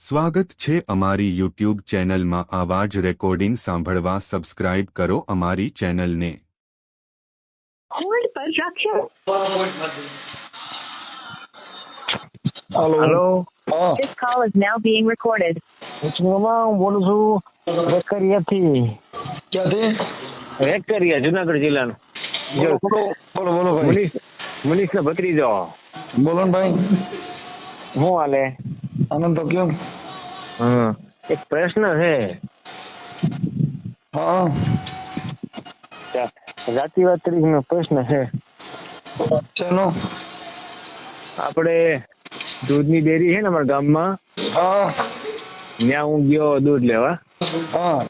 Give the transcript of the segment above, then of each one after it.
સ્વાગત છે અમારી યુટ્યુબ ચેનલમાં આવા જ રેકોર્ડિંગ સાંભળવા સબસ્ક્રાઇબ કરો અમારી ચેનલને. હોલ્ડ પર રખ્યો hello hello This call is now being recorded. ઉચમામાં હું બોલું છું વેકરિયાથી ક્યાંથી? વેકરિયા જુનાગઢ જિલ્લા જો બોલો. બોલો બોલો ભાઈ. મનીષ. મનીષનો ભત્રીજો. બોલો ને ભાઈ. હું હાલે? આનંદ તો કેમ એક પ્રશ્ન છે હા. જાતિવાદ તરીકેનો પ્રશ્ન છે ચલો. આપણે દૂધની ડેરી છે ને અમારા ગામમાં? હા. ત્યાં હું ગયો દૂધ લેવા. હા.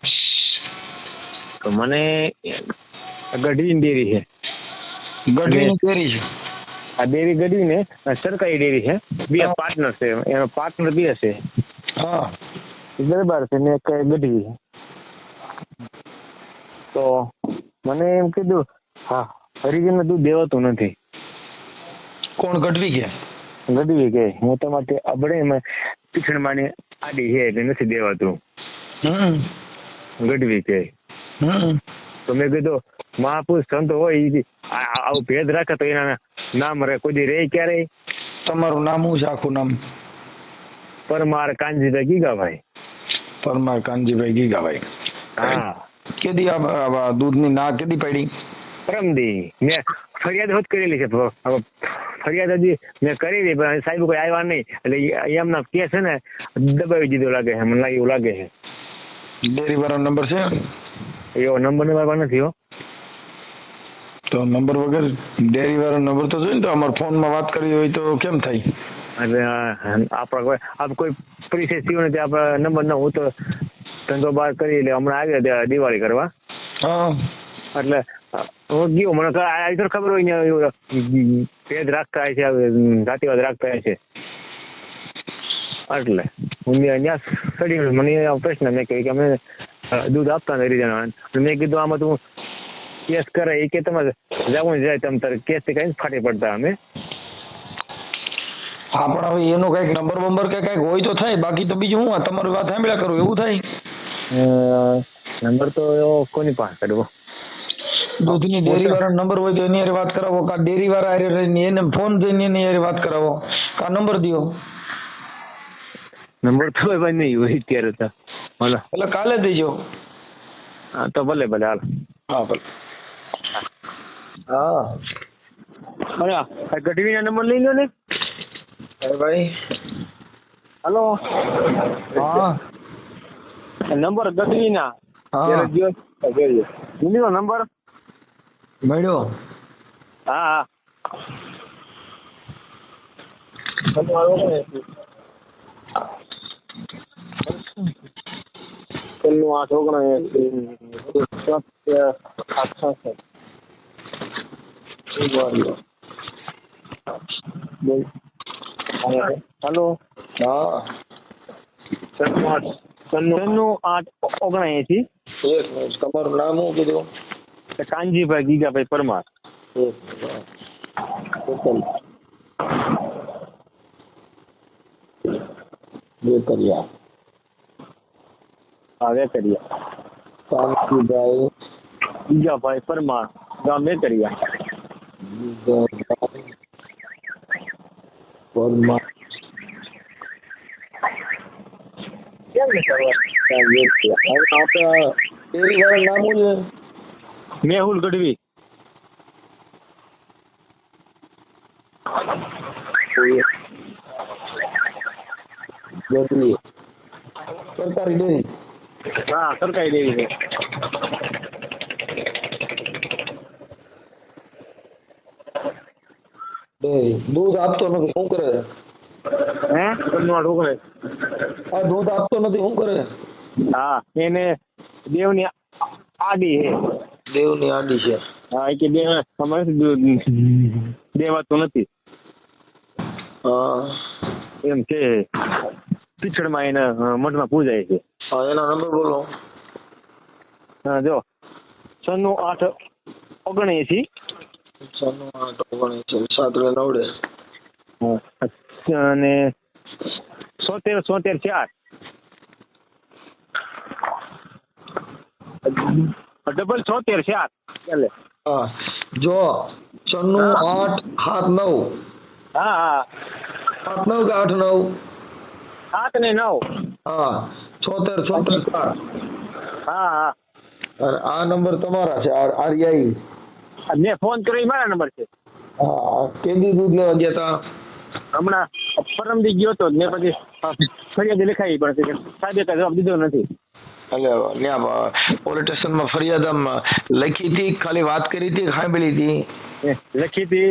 તો મને ગઢવીની ડેરી છે ગઢવીની ડેરી છે. આ ડેરી ગઢવી ને સરકારી ડેરી છે. બે પાર્ટનર છે. એનો પાર્ટનર બે છે. હા. દરબાર છે ને એક ગઢવી. તો મને એમ કીધું હા હરિજન દૂધ દેવાતું નથી. કોણ ગઢવી ગયા ગઢવી કે. હું તમારે અબડે એમાં પીછણ માની આડી છે એટલે નથી દેવાતું. ગઢવી કે. તો મેં કીધું મહાપુરુષ સંત હોય આવું ભેદ રાખે તો એના નામ રે કોઈ દી રે ક્યારે તમારું નામ હું છે આખું નામ? પરમાર કાનજીભાઈ ગીગાભાઈ. પરમાર કાનજીભાઈ ગીગાભાઈ. હા. કેદી આ દૂધની ના કેદી પડી? પરમદી મેં ફરિયાદ હોત કરેલી છે ફરિયાદ હજી મેં કરેલી પણ સાહેબ કોઈ આવ્યા નહીં. એટલે એમના કેસ છે ને દબાવી દીધો લાગે છે મને એવું લાગે છે. ડેરી વાળો નંબર છે? એવો નંબર નંબર નથી હો. તો નંબર વગર ડેરી વાળો નંબર તો જોઈએ ને તો અમારા ફોનમાં વાત કરવી હોય તો કેમ થાય? એટલે આપણા કોઈ આપ કોઈ પરિચય થયો નથી આપણા નંબર ન હું તો ધંધો બહાર કરી એટલે હમણાં આવ્યા દિવાળી કરવા. હા. એટલે હું ગયો. મને તો ખબર હોય ને ભેદ રાખતા હોય છે જાતિવાદ રાખતા હોય છે. એટલે હું ત્યાં સડી મને પ્રશ્ન મેં કહ્યું કે અમે દૂધ આપતા નથી રીઝન મેં કીધું આમાં તું કેસ કરે એ કે તમારે જવું જાય તમ તારે કેસથી કઈ ફાટી પડતા અમે. હા પણ હવે એનો કંઈક નંબર બંબર કે કંઈક હોય તો થાય. બાકી તો બીજું હું તમારી વાત સાંભળ્યા કરું એવું થાય? નંબર તો એવો કોની પાસે કરવો દૂધની ડેરી વાળા નંબર હોય તો એની હારે વાત કરાવો કા ડેરી વાળા હારે એને ફોન જઈને એની હારે વાત કરાવો. કા નંબર દિયો. નંબર તો ભાઈ નહીં હોય અત્યારે તો. એટલે કાલે દેજો. હા તો ભલે ભલે હાલ. હા ભલે. હા અરે આ ગઢવીના નંબર લઈ લો ને અરે ભાઈ હલો હા નંબર ગઢવીના હા દિલ્હીનો નંબર મળ્યો હા હા આઠ ઓગણ હલો હા છન્નું આઠ આઠ ઓગણએંસી એક મિનિટ તમારું નામ શું કીધું કાનજીભાઈ ગીગાભાઈ પરમાર વેકરિયા હા વેકરિયા કાનજીભાઈ ગીગાભાઈ પરમાર ગામ વેકરિયા પરમાર હવે આપણા ડેરી વાળા નામ શું છે મેહુલ ગઢવી. ગઢવી. સરકારી ડેરી હા સરકારી દેવી છે ડેરી દૂધ આપતો નથી શું કરે? હે? આ દૂધ આપતો નથી શું કરે? હા એને દેવની આડી છે. દેવની આડી છે. હા કે દેવ દૂધ દેવાતું નથી. હા. એમ છે પીછળમાં એને મઠ મઠમાં પૂજાય છે. હા એના નંબર બોલો. હા જો છન્નું આઠ ઓગણએંસી આઠ ઓગણીસ સાત નવડે અને સોતેર સોતેર ચાર. ડબલ સોતેર ચાર. ચાલે. હા. જો છન્નું આઠ સાત નવ. હા હા. સાત નવ કે આઠ નવ? સાત ને નવ. હા. છોતેર છોતેર ચાર. હા હા. આ નંબર તમારા છે આર આરઆઈ આ મેં ફોન કર્યો એ મારા નંબર છે. હા કેદી દૂધ લેવા ગયા તા? હમણાં પરમદી ગયો તો મેં પછી ફરિયાદ લખાઈ પણ સાહેબે કાંઈ જવાબ દીધો નથી. એટલે પોલીસ સ્ટેશનમાં ફરિયાદ આમ લખી હતી ખાલી વાત કરી હતી સાંભળી હતી લખી હતી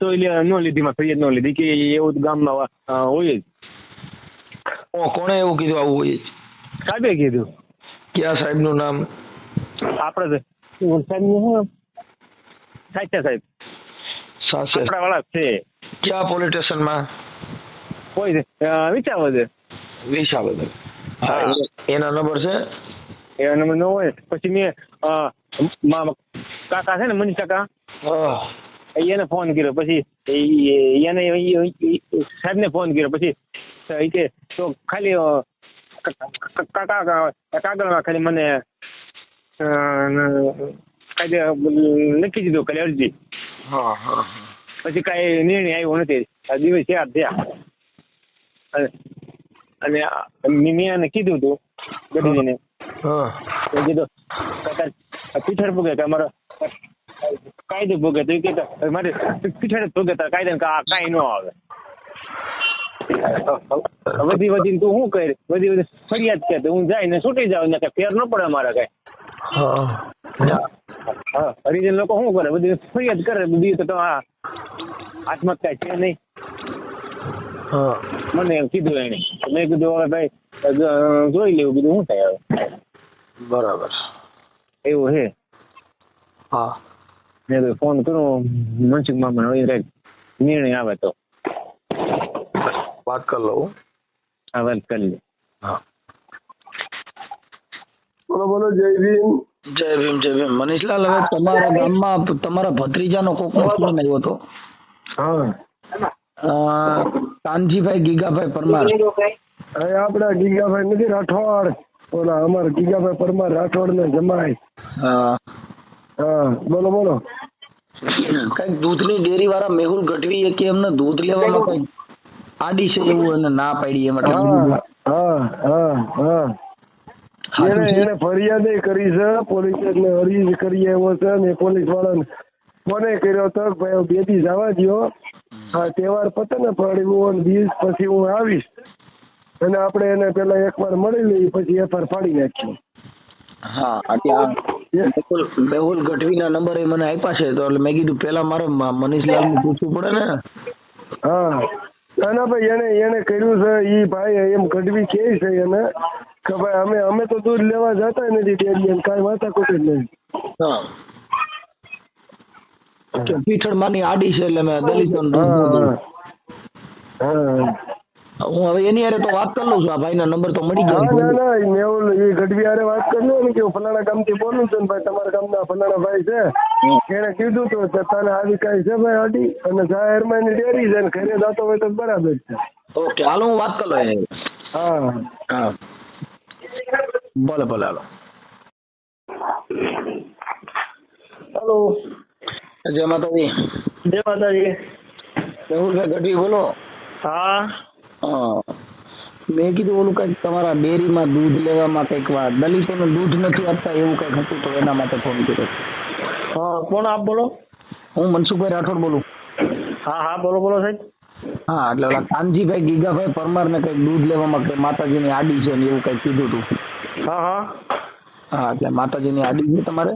તો ન લીધી માં ફરિયાદ ન લીધી કે એવું ગામ ગામમાં હોય જ. ઓ કોણે એવું કીધું આવું હોય સાહેબે કીધું. ક્યાં સાહેબનું નામ? આપણે સાહેબનું શું સાહેબ સાસે આપણા વાળા છે. ક્યાં પોલીસ સ્ટેશનમાં કોઈ વિચારો છે વિસાવદર. હા. એના નંબર છે? એ નંબર નો હોય. પછી મેં કાકા છે ને મનીષ કાકા? એને ફોન કર્યો. પછી એને સાહેબ ને ફોન કર્યો. પછી એ કે તો ખાલી કાકા કાગળમાં ખાલી મને લખી દીધું કાલે અરજી. હા હા પછી કાંઈ નિર્ણય આવ્યો નથી. આ દિવસ ચાર થયા. અને- મેં કીધું હતું ગઢવીને. કીધું પીઠળ ભોગે કે અમારો કાયદો ભોગે તો કે મારે પીઠર જ ભોગે તો કાયદા કાંઈ ન આવે. વધી વધીને તું શું કરે? વધી વધી ફરિયાદ કે તો હું જઈને છૂટી જાઉં ને કે ફેર ન પડે અમારે કઈ. હા. હા હરિજન લોકો શું કરે? બધી ફરિયાદ કરે બધી તો આ આત્મહત્યા છે નહીં. હા. મને એમ કીધું એને. મેં કીધું હવે ભાઈ જોઈ લેવું કીધું શું થાય હવે? બરાબર. એવું હે હા. મેં ભાઈ ફોન કરું મનસુખ મામા હવે કંઈક નિર્ણય આવે તો. વાત કરી લઉં. આ વાત કરી લે. હા. બોલો બોલો જય ભીમ. જય ભીમ જય ભીમ. મનીષલાલ હવે તમારા ગામમાં તમારા ભત્રીજાનો કોક ફોન આવ્યો હતો? હા. કાનજીભાઈ ગીગાભાઈ પરમાર. હવે આપડા ગીગાભાઈ નથી રાઠોડ. ઓલા અમારા ગીગાભાઈ પરમાર રાઠોડ ને જમાય. અ, હા બોલો બોલો. કંઈક દૂધની ડેરી વાળા મેહુલ ગઢવી કે એમને દૂધ લેવામાં કંઈક આડી છે એવું એને ના પાડી એમ એટલે હા હા હા હા. એને એને ફરિયાદ કરી છે પોલીસ એટલે અરજી કરી આવ્યો છે ને પોલીસ વાળાને મને કર્યો તો ભાઈ બે દી જવા દો હા તહેવાર પતે ને ફળવું દિવસ પછી હું આવીશ. અને આપણે એને પેલા એકવાર મળી લઈએ પછી એફઆર ફાડી નાખીએ. હા અત્યારે મેહુલ મેહુલ ગઢવીના નંબર એ મને આપ્યા છે તો એટલે મેં કીધું પેલા મારે મ- મનીષલાલને પૂછવું પડે ને. હા. ના ના ભાઈ એને એને કર્યું છે ઈ ભાઈ એમ ગઢવી કે છે એને. કે ભાઈ અમે અમે તો દૂધ લેવા જતા નથી ડેરી કાંઈ વાતા કોઈ નહીં હા. પીઠળ માની આડી છે એટલે મેં ન હા હવે એની હારે તો વાત કરી લઉં છું. આ ભાઈ નંબર તો મળી ગયો ના ના મેં મેહુલ એ ગઢવી હારે વાત કરી લઉં ને કે હું ફલાણા ગામથી બોલું છું ને ભાઈ તમારા ગામના ફલાણા ભાઈ છે. એને કીધું તું કે તને આવી કાંઈ છે ભાઈ આડી? અને જાહેરમાં એની ડેરી છે ને ઘરે જતો હોય તો બરાબર છે. ઓકે હાલો હું વાત કરી લઉં હા. હા. ભલે ભલે હાલો. હેલો. જય માતાજી. જય માતાજી. મેહુલભાઈ ગઢવી બોલો. હા. મેં કીધું ઓલું કંઈક તમારા ડેરીમાં દૂધ લેવામાં કંઈક વા દલિતોને દૂધ નથી આપતા એવું કંઈક હતું તો એના માટે ફોન કર્યો. હા કોણ આપ બોલો? હું મનસુખભાઈ રાઠોડ બોલું. હા હા બોલો બોલો સાહેબ. હા એટલે ઓલા કાનજીભાઈ ગીગાભાઈ પરમારને કંઈક દૂધ લેવામાં કે માતાજીની આડી છે ને એવું કઈ કીધું હતું હા હા. હા એટલે માતાજીની આડી છે તમારે?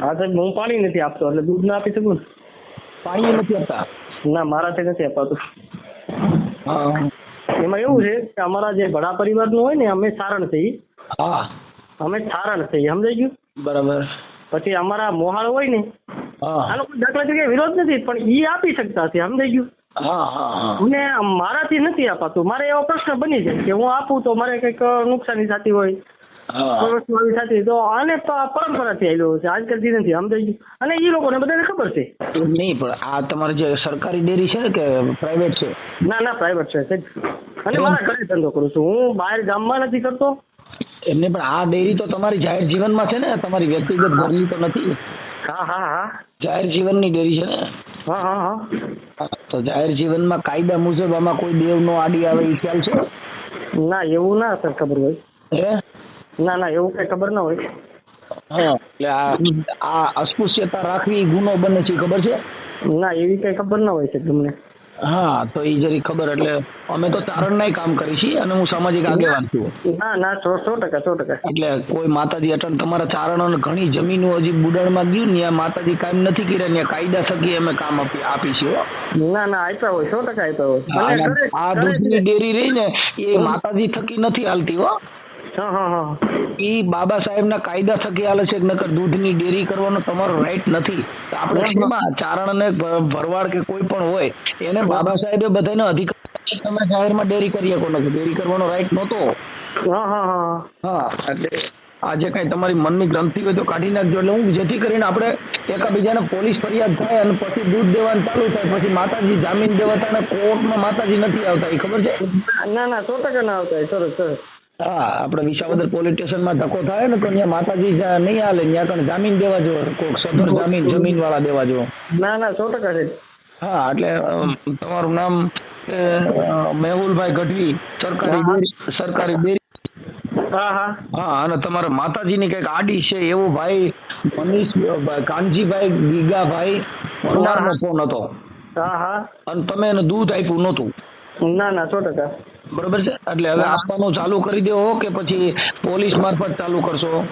હા સાહેબ હું પાણી નથી આપતો એટલે દૂધ ના આપી શકું પાણી નથી આપતા? ના મારાથી નથી અપાતું. એમાં એવું છે કે અમારા જે ભડા પરિવારનું હોય ને અમે સારણ થઈ હા. અમે સારણ થઈ સમજાઈ ગયું? બરાબર. પછી અમારા મોહાળ હોય ને હા. આનો કોઈ દાખલા તરીકે વિરોધ નથી પણ ઈ આપી શકતા છે સમજાઈ ગયું? મને મારાથી નથી અપાતું મારે એવો પ્રશ્ન બની જાય કે હું આપું તો મારે કંઈક નુકસાની થતી હોય હા. થતી તો આને પરંપરાથી આવેલું છે. આજકાલથી નથી અને એ લોકોને બધાને ખબર છે. નહીં પણ આ તમારે જે સરકારી ડેરી છે કે પ્રાઇવેટ છે? ના ના પ્રાઇવેટ છે અને મારા ઘરે ધંધો કરું છું. હું બહાર ગામમાં નથી કરતો. એમને પણ આ ડેરી તો તમારી જાહેર જીવનમાં છે ને? તમારી વ્યક્તિગત ઘરની તો નથી? હા હા હા. જાહેર જીવનની ડેરી છે ને? હા હા હા હા, તો જાહેર જીવનમાં કાયદા મુજબ આમાં કોઈ દેવ નો આડી આવે એ ખ્યાલ છે? ના એવું ના સર ખબર હોય. હે? ના ના એવું કઈ ખબર ના હોય. હા એટલે આ આ અસ્પૃશ્યતા રાખવી ગુનો બને છે ખબર છે? ના એવી કઈ ખબર ના હોય છે તમને. હા તો એ જરી ખબર એટલે અમે તો ચારણનાય કામ કરી છીએ અને હું સામાજિક આગેવાન છું. ના ના સો સો ટકા સો ટકા. એટલે કોઈ માતાજી અટન તમારા ચારણ ઘણી જમીનો હજી બુડાણમાં ગયું ને માતાજી કામ નથી કર્યા ત્યાં કાયદા થકી અમે કામ આપી આપી છીએ હો. ના ના આપ્યા હોય સો ટકા આપ્યા હોય. આ દૂધની ડેરી રહી ને એ માતાજી થકી નથી હાલતી હા. ઈ બાબા સાહેબના કાયદા થકી આલે છે નકર દૂધની ડેરી કરવાનો તમારો રાઈટ નથી. આપણે શેમાં? ચારણ ને ભરવાડ કે કોઈ પણ હોય એને બાબા સાહેબે બધાને અધિકાર. તમે જાહેરમાં ડેરી કરી શકો નથી ડેરી કરવાનો રાઈટ નહોતો. હા હા હા. હા એટલે આ જે કાંઈ તમારી મનની ગ્રંથિ હોય તો કાઢી નાખજો. એટલે હું જેથી કરીને આપણે એકાબીજાને પોલીસ ફરિયાદ થાય અને પછી દૂધ દેવાનું ચાલુ થાય પછી માતાજી જામીન દેવાતા અને કોર્ટમાં માતાજી નથી આવતા. એ ખબર છે? ના ના સો ટકા ના આવતા. સરસ સરસ. હા આપણે વિસાવદર પોલીસ સ્ટેશનમાં ધક્કો થાય ને તો ત્યાં માતાજી નહીં હાલે ત્યાં કણ જામીન દેવા જો કોઈક સદર જામીન જમીન વાળા દેવા જો ના ના સો ટકા છે. હા એટલે તમારું નામ મેહુલભાઈ ગઢવી સરકારી સરકારી બેરી. હા હા. હા અને તમારા માતાજીની કંઈક આડી છે એવું ભાઈ મનીષ કાનજીભાઈ ગીગાભાઈ ભાઈ ફોન હતો. હા હા. અને તમે એને દૂધ આપ્યું નહોતું. ના ના સો ટકા. બરોબર છે? એટલે હવે આપવાનું ચાલુ કરી દેવો કે પછી પોલીસ મારફત ચાલુ કરશો?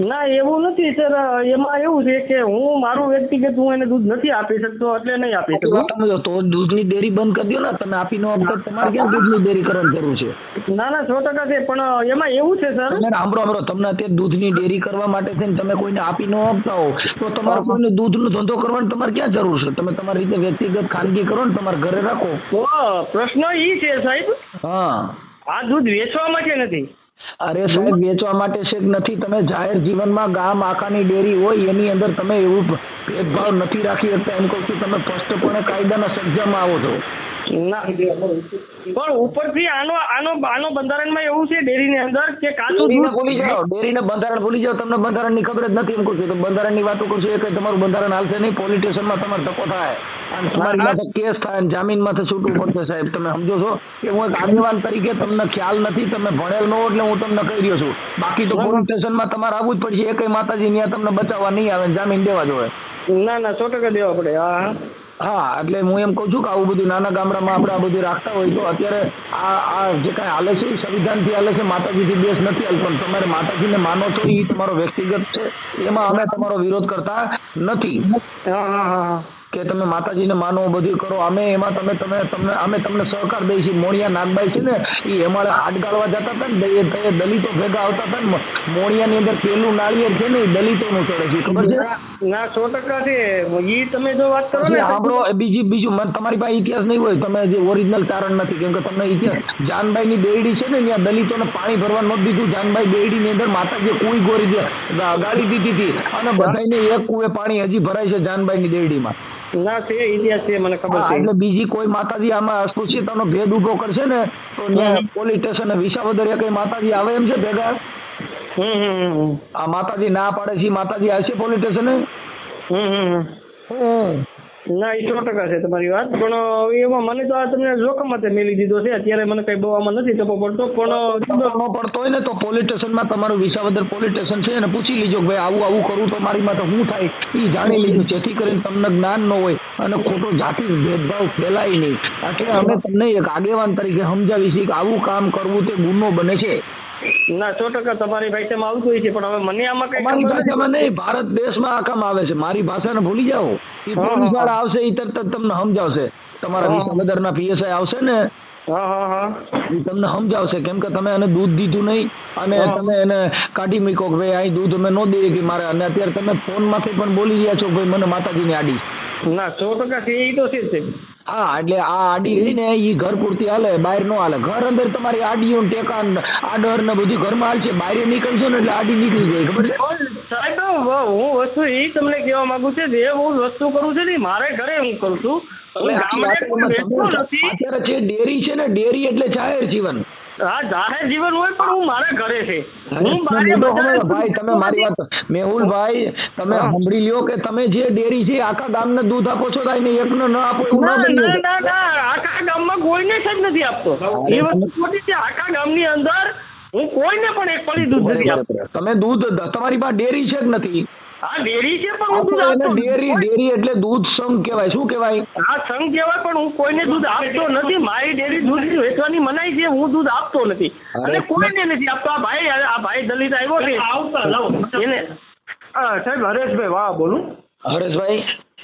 ના એવું નથી સર. એમાં એવું છે કે હું મારું વ્યક્તિગત હું એને દૂધ નથી આપી શકતો એટલે નહીં આપી શકું. તમે તો દૂધની ડેરી બંધ કરી દો ને. તમે આપી નો આપતો તમારે ક્યાં દૂધની ડેરી કરવાની જરૂર છે? ના ના સો ટકા છે પણ એમાં એવું છે સર. સાંભળો સાંભળો. તમને અત્યારે દૂધની ડેરી કરવા માટે થઈને તમે કોઈને આપી નો આપતા હો તો તમારે કોઈને દૂધનો ધંધો કરવાનો તમારે ક્યાં જરૂર છે? તમે તમારી રીતે વ્યક્તિગત ખાનગી કરો ને તમારા ઘરે રાખો. તો પ્રશ્ન ઈ છે સાહેબ. હા. આ દૂધ વેચવા માટે નથી. અરે સાહેબ વેચવા માટે છે નથી. તમે જાહેર જીવનમાં ગામ આખાની ડેરી હોય એની અંદર તમે એવું ભેદભાવ નથી રાખી શકતા. એમ કહું છું તમે સ્પષ્ટપણે કાયદાના સજ્જામાં આવો છો. ના. પણ ઉપરથી આનો આનો આનો બંધારણમાં એવું છે ડેરીની અંદર કે કાચું દૂધ ભૂલી જાઓ. ડેરીને બંધારણ ભૂલી જાઓ તમને બંધારણની ખબર જ નથી એમ કહું છું. તો બંધારણની વાતો કરશો એ કઈ તમારું બંધારણ હાલશે નહીં પોલિટિશિયનમાં તમારે ધક્કો થાય. અને તમારી. માથે કેસ થાય અને જામીન માથે છૂટવું પડશે સાહેબ. તમે સમજો છો કે હું એક આગેવાન તરીકે તમને ખ્યાલ નથી તમે ભણેલ નો એટલે હું તમને કહી રહ્યો છું. બાકી તો પોલીસ સ્ટેશનમાં તમારે આવવું જ પડશે. એ કઈ માતાજી ત્યાં તમને બચાવવા નહીં આવે જામીન દેવા જોઈએ. ના ના સો ટકા દેવા પડે. હા. હા, એટલે હું એમ કહું છું કે આવું બધું નાના ગામડામાં આપણે આ બધું રાખતા હોય તો અત્યારે આ આ જે કાંઈ હાલે છે, એ સંવિધાનથી હાલે છે, માતાજીથી દેશ નથી હાલ પણ તમારે માતાજીને માનો છો એ તમારો વ્યક્તિગત છે, એમાં અમે તમારો વિરોધ કરતા નથી. કે તમે માતાજીને માનો બધું કરો. અમે એમાં તમે તમે તમને અમે તમને સહકાર દઈએ છીએ મોણિયા નાગબાઈ છે ને એ અમારે હાથ ગાળવા જતા હતા ને દલિતો ભેગા આવતા હતા ને મોણિયાની અંદર પેલું નાળિયેર છે ને એ દલિતોનું ચડે છે. ખબર છે? ના સો ટકા છે. એ તમે જો વાત કરો ને આપણો બીજી બીજું મને તમારી પાસે ઇતિહાસ નહીં હોય તમે જે ઓરિજિનલ કારણ નથી કેમ કે તમને ઇતિહાસ જાનબાઈની બેડી છે ને ત્યાં દલિતોને પાણી ભરવા નહોતું દીધું. જાનબાઈ બેરડીની અંદર માતાજીએ કુઈ ગોરી ગાળી દીધી હતી. અને બધાને એક કુએ પાણી હજી ભરાય છે જાનબાઈની બેરડીમાં ના છે ઇતિહાસ છે મને ખબર છે. એટલે બીજી કોઈ માતાજી આમાં અસ્પૃશ્યતાનો ભેદ ઊભો કરશે ને તો પોલીસ સ્ટેશન વિસાવદરિયા કઈ માતાજી આવે એમ છે ભેગા? હમ આ માતાજી ના પાડે છે માતાજી આવશે પોલીસ સ્ટેશને? હમ હમ. હમ. ના, એ સો ટકા છે તમારી વાત. પણ એમાં મને તો આ તમને જોખમ માટે મેલી દીધો છે. અત્યારે મને કઈ બહુ આમાં નથી ટપો પડતો, પણ પડતો હોય ને, તો પોલીસ સ્ટેશનમાં તમારું વિસાવદર પોલીસ સ્ટેશન છે એને પૂછી લીજો ભાઈ, આવું આવું કરું તો મારી માટે શું થાય? એ જાણી લીધું જેથી કરીને તમને જ્ઞાન ન હોય અને ખોટો જાતિ ભેદભાવ ફેલાય નહીં. એટલે અમે તમને એક આગેવાન તરીકે સમજાવી છીએ કે આવું કામ કરવું તે ગુનો બને છે. ના સો ટકા તમારી ભાષામાં આવતું હોય છે પણ હવે મને આમાં કઈ મારી ભાષામાં નહીં ભારત દેશમાં આ કામ આવે છે. મારી ભાષાને ભૂલી જાઓ. એ પોલીસવાળા આવશે એ તરત જ તમને સમજાવશે. તમારા. વિસાવદરના પીએસઆઈ આવશે ને તમને સમજાવશે. કેમ કે તમે એને દૂધ દીધું નહીં અને તમે એને કાઢી મૂકો કે ભાઈ અહીં દૂધ અમે ન દઈએ કે મારે. અને અત્યારે તમે ફોનમાંથી પણ બોલી રહ્યા છો ભાઈ મને માતાજીની આડી. ના સો ટકા એ તો છે. હા એટલે આ આડી રહી ને એ ઘર પૂરતી હાલે બહાર નો હાલે. ઘર અંદર તમારી આડીઓ ને ટેકા આડર ને બધું ઘરમાં હાલશે બહાર નીકળશો ને એટલે આડી નીકળી જાય ખબર છે? સાહેબ હું વસ્તુ એ તમને કહેવા માંગુ છું જે હું વસ્તુ કરું છું ને મારે ઘરે હું કરું છું. છો. અત્યારે છે ડેરી છે ને ડેરી એટલે જાહેર જીવન. હા જાહેર જીવન હોય પણ હું મારા ઘરે છે. હું હું બહાર મુદ્દો બજારે સમજો ભાઈ તમે મારી વાત મેહુલભાઈ તમે સાંભળી લ્યો કે તમે જે ડેરી છે આખા ગામને દૂધ આપો છો ને એકનો ન આપો એવું ના ના બની ના. ના ના આખા ગામમાં કોઈને જ નથી આપતો. એ વસ્તુ ખોટી છે આખા ગામની અંદર હું કોઈને પણ એક પડી દૂધ નથી આપતો. તમે દૂધ તમારી પાસે ડેરી છે જ નથી. હા ડેરી છે પણ હું દૂધ આપતો ડેરી ડેરી એટલે દૂધ સંઘ કહેવાય. શું કહેવાય? હા સંઘ કહેવાય પણ હું કોઈને દૂધ આપતો નથી. મારી ડેરી દૂધ વેચવાની મનાઈ છે હું દૂધ આપતો નથી. અને કોઈને નથી આપતો. આ ભાઈ આ ભાઈ દલિત આવ્યો છે. એને હા સાહેબ હરેશભાઈ વાળા બોલું. હરેશભાઈ?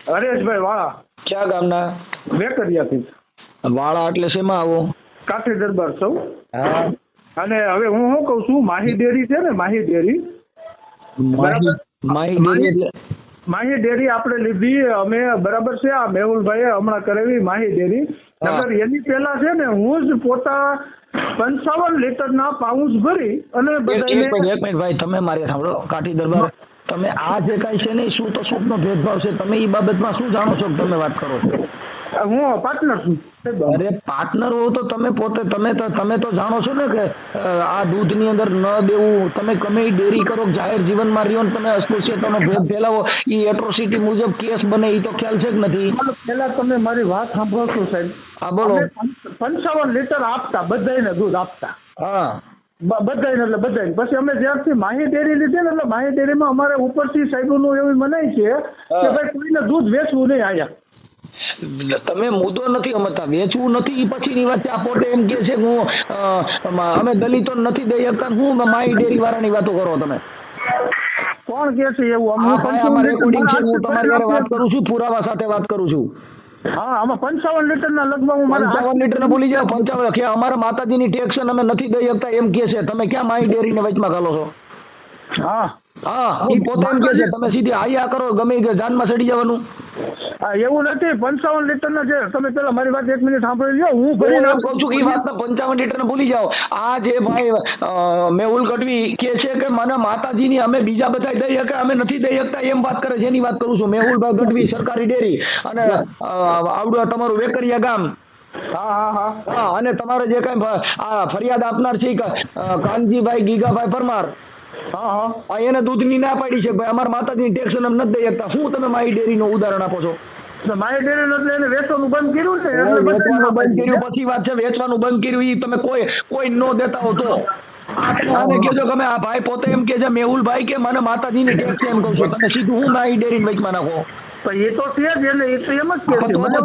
હરેશભાઈ વાળા ક્યાં ગામના? વેકરિયાથી વાળા એટલે શેમાં આવો? કાઠી દરબાર સૌ. હા. અને હવે હું શું કહું છું? માહી ડેરી છે ને માહી ડેરી. માહી માહી ડેરી એટલે માહી ડેરી આપણે લીધી અમે બરાબર છે આ મેહુલભાઈએ હમણાં કરેલી માહી ડેરી. એની પહેલા છે ને હું જ પોતા પંચાવન લીટરના પાઉચ ભરી અને બધાને એક મિનિટ ભાઈ તમે મારી સાંભળો કાઠી દરબાર તમે આ જે કાંઈ છે ને શું તો નો ભેદભાવ છે? તમે એ બાબતમાં શું જાણો છો તમે વાત કરો છો? હું પાર્ટનર છું. અરે પાર્ટનર હો તો તમે પોતે તમે તો તમે તો જાણો છો ને કે આ દૂધની અંદર ન દેવું. તમે ગમે ડેરી કરો જાહેર જીવનમાં રહ્યો ને તમે અસ્પૃશ્યતાનો ભેદ ફેલાવો એ એટ્રોસિટી મુજબ કેસ બને એ તો ખ્યાલ છે કે નથી. પહેલા તમે મારી વાત સાંભળશો સાહેબ. હા બોલો. પંચાવન લીટર આપતા બધાને દૂધ આપતા. હા. બધાને એટલે બધાને પછી અમે જ્યારથી માહી ડેરી લીધી ને એટલે માહી ડેરીમાં અમારે ઉપરથી સાહેબોનું એવી મનાય છે કે. ભાઈ કોઈને દૂધ વેચવું નહીં આયા તમે મુદ્દો નથી સમજતા વેચવું નથી એ પછીની વાત છે. આ પોતે એમ કે છે હું અમે દલિતો નથી દઈ શકતા હું માઈ ડેરી વાળાની વાતો કરો તમે. કોણ કે છે એવું? અમે રેકોર્ડિંગ છે હું તમારી હારે વાત કરું છું પુરાવા સાથે વાત કરું છું. હા આમાં પંચાવન લીટરના લગભગ હું મારા પંચાવન લીટર ને ભૂલી જાવ પંચાવન. કે અમારા માતાજીની ટેક્સ અમે નથી દઈ શકતા એમ કે છે. તમે ક્યાં માઈ ડેરી ને વચમાં ઘાલો છો? હા. હા એ પોતે એમ કે છે તમે સીધી આયા કરો ગમે જાનમાં સડી જવાનું. હા એવું નથી પંચાવન લીટર જે તમે પેલા મારી વાત એક મિનિટ સાંભળી લો હું હું નામ કહું છું કે એ વાત પંચાવન લીટર ભૂલી જાઓ. આ જે ભાઈ મેહુલ ગઢવી કે છે કે મને માતાજીની અમે બીજા બધા દઈ શકે અમે નથી દઈ શકતા એમ વાત કરે છે એની વાત કરું છું. મેહુલભાઈ ગઢવી સરકારી ડેરી અને આવડું તમારું વેકરિયા ગામ. હા હા હા. હા અને તમારે જે કઈ આ ફરિયાદ આપનાર છે કાનજીભાઈ ગીગાભાઈ પરમાર. હા હા. એને દૂધ દૂધની ના પાડી છે ભાઈ. અમારા માતાજીની ટેક્સ અમે નથી દઈ શકતા. શું તમે મારી ડેરીનું ઉદાહરણ આપો છો? મારી ડેરી એટલે એને વેચવાનું બંધ કર્યું ને એટલે વેચવાનું બંધ કર્યું. પછી વાત છે વેચવાનું બંધ કર્યું. તમે કોઈ કોઈ નો દેતા હો તો. આને કહેજો કે આ ભાઈ પોતે એમ કે છે મેહુલભાઈ કે મને માતાજીની ટેક્સ એમ કહું છું. તમે સીધું હું મારી ડેરીને વચમાં નાખો. તો એ તો છે જ એટલે એ તો એમ જ કે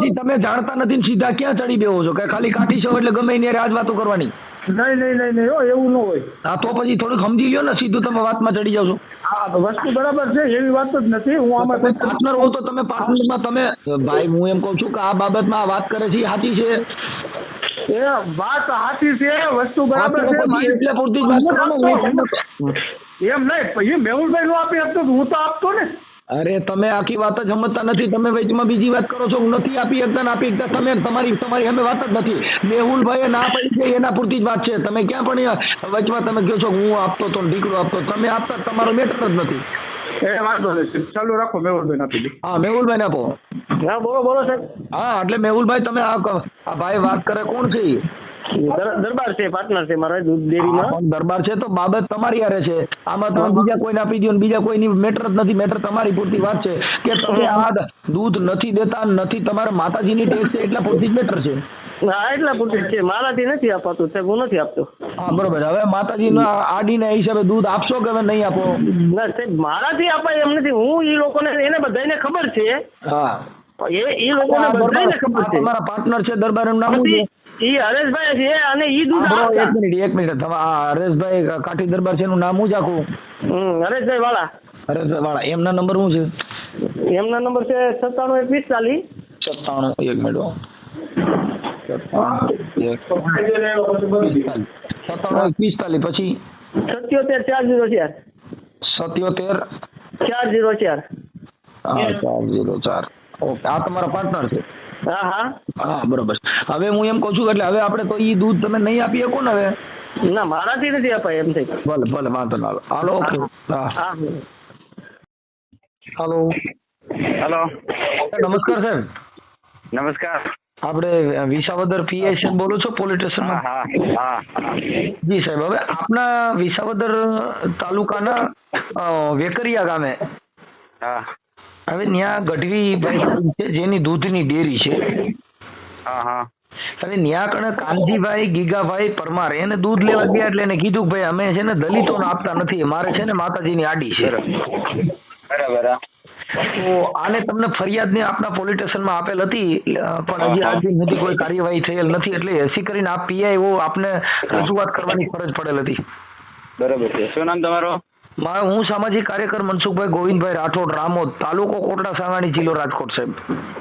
છે. તમે જાણતા નથી સીધા ક્યાં ચડી બેહો છો? કે ખાલી કાઢી છો એટલે ગમે એની આજ વાતો કરવાની. નહીં નહીં નહીં નહીં હો એવું ન હોય. હા તો પછી થોડુંક સમજી લ્યો ને સીધું તમે વાતમાં ચડી જાવ છો. હા વસ્તુ બરાબર છે એવી વાત જ નથી. હું આમાં પાર્ટનર હોઉં તો તમે પાર્ટનરમાં તમે ભાઈ હું એમ કહું છું કે આ બાબતમાં વાત કરે છે સાચી છે. એ વાત સાચી છે વસ્તુ બરાબર છે એટલે પૂરતી જ વાત એમ નહીં મેહુલભાઈ નું આપી આપતો હું તો આપતો ને. અરે તમે આખી વાત જ સમજતા નથી. તમે વેચમાં બીજી વાત કરો છો. હું નથી આપી શકતા આપી. એકતા તમે તમારી તમારી અમે વાત જ નથી. મેહુલભાઈએ ના પડી છે એના પૂરતી જ વાત છે. તમે ક્યાં પણ વચમાં તમે કહો છો હું આપતો તો દીકરો આપતો. તમે આપતા તમારો મેટર જ નથી. એ વાંધો નહીં. ચાલુ રાખો મેહુલભાઈ આપી દે હા મેહુલભાઈ આપો હા બોલો બોલો સાહેબ. હા એટલે મેહુલભાઈ તમે આ ભાઈ વાત કરે કોણ છે દરબાર છે પાર્ટનર છે મારા દૂધ ડેરીમાં? દરબાર છે તો બાબત તમારી હારે છે. આમાં તમે બીજા કોઈને આપી દો બીજા કોઈની મેટર જ નથી. મેટર તમારી પૂરતી વાત છે કે તમે આ દૂધ નથી દેતા નથી તમારે માતાજીની ટેસ્ટ છે એટલા પૂરતી જ મેટર છે. હા એટલા પૂરતી છે. મારાથી નથી અપાતું સાહેબ હું નથી આપતો. હા બરોબર. હવે માતાજીના આડીના હિસાબે દૂધ આપશો કે નહીં આપો? ના સાહેબ મારાથી અપાય એમ નથી. હું એ લોકોને એને બધાને ખબર છે. હા. એ એ લોકોને બધાને દરબાર- ખબર છે. મારા પાર્ટનર છે દરબાર એનું નામ ઈ હરેશભાઈ છે અને ઈ દૂધ એક મિનિટ એક મિનિટ. તમે આ હરેશભાઈ કાઠી દરબાર છે એનું નામ શું છે આખું? હરેશભાઈ વાળા. હરેશભાઈ વાળા એમના નંબર શું છે? એમના નંબર છે સત્તાણું એક પિસ્તાલીસ. સત્તાણું એક મિનિટ હો. સત્તાણું એક પિસ્તાલીસ. સત્તાણું એક પિસ્તાલીસ પછી? સત્યોતેર ચાર જીરો ચાર. સત્યોતેર? ચાર જીરો ચાર. હા ચાર જીરો ચાર. ઓકે આ તમારા પાર્ટનર છે. હા હા. હા બરોબર. હવે હું એમ કહું છું એટલે હવે આપણે તો ઈ દૂધ તમે નહીં આપી શકો ને હવે? ના મારાથી નથી અપાય એમ થઈ ભલે ભલે વાંધો ના. Hello okay. હા હાલો. હાલો. નમસ્કાર સાહેબ. નમસ્કાર. આપણે વિસાવદર પીઆઈ બોલો છો પોલીસ હા જી સાહેબ. હવે આપના વિસાવદર તાલુકાના વેકરિયા ગામે હા. હવે ત્યાં ગઢવી ભાઈ છે જેની દૂધની ડેરી છે. હા હા. હવે ન્યા કણે કાનજીભાઈ ગીગાભાઈ પરમાર એને દૂધ લેવા ગયા એટલે એને કીધું કે ભાઈ અમે છે ને દલિતોને આપતા નથી મારે છે ને માતાજીની આડી છે. બરાબર. તો આને તમને ફરિયાદને આપના પોલીસ સ્ટેશનમાં આપેલ હતી પણ હજી આજ દિન સુધી કોઈ કાર્યવાહી થયેલ નથી એટલે એસી કરીને આપ પીઆઈ એવો આપને રજૂઆત કરવાની ફરજ પડેલ હતી. બરાબર છે. શું નામ તમારું? મારે હું સામાજિક કાર્યકર મનસુખભાઈ ગોવિંદભાઈ રાઠોડ રામોદ તાલુકો કોટડા સાંગાણી જિલ્લો રાજકોટ સાહેબ.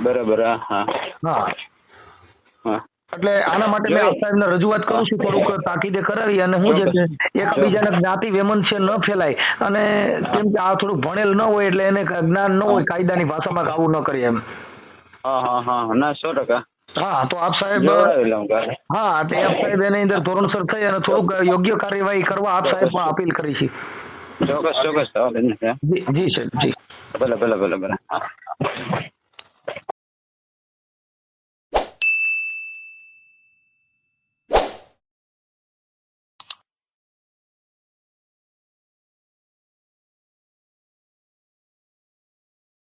બરાબર હા હા. એટલે આના માટે મેં આપ સાહેબને રજૂઆત કરું છું થોડુંક તાકીદે કરાવી અને હું છે એકબીજાને જ્ઞાતિ છે ન ફેલાય અને કેમ કે આ થોડું ભણેલ ન હોય એટલે એને જ્ઞાન ન હોય કાયદાની ભાષામાં આવું ન કરીએ એમ. હા હા હા ના સો ટકા. હા તો આપ સાહેબ હા તો આપ સાહેબ એની અંદર ધોરણસર થઈ અને થોડુંક યોગ્ય કાર્યવાહી કરવા આપ સાહેબ પણ અપીલ કરી છે. ચોક્કસ ચોક્કસ જી સર જી. ભલે ભલે ભલે ભલે.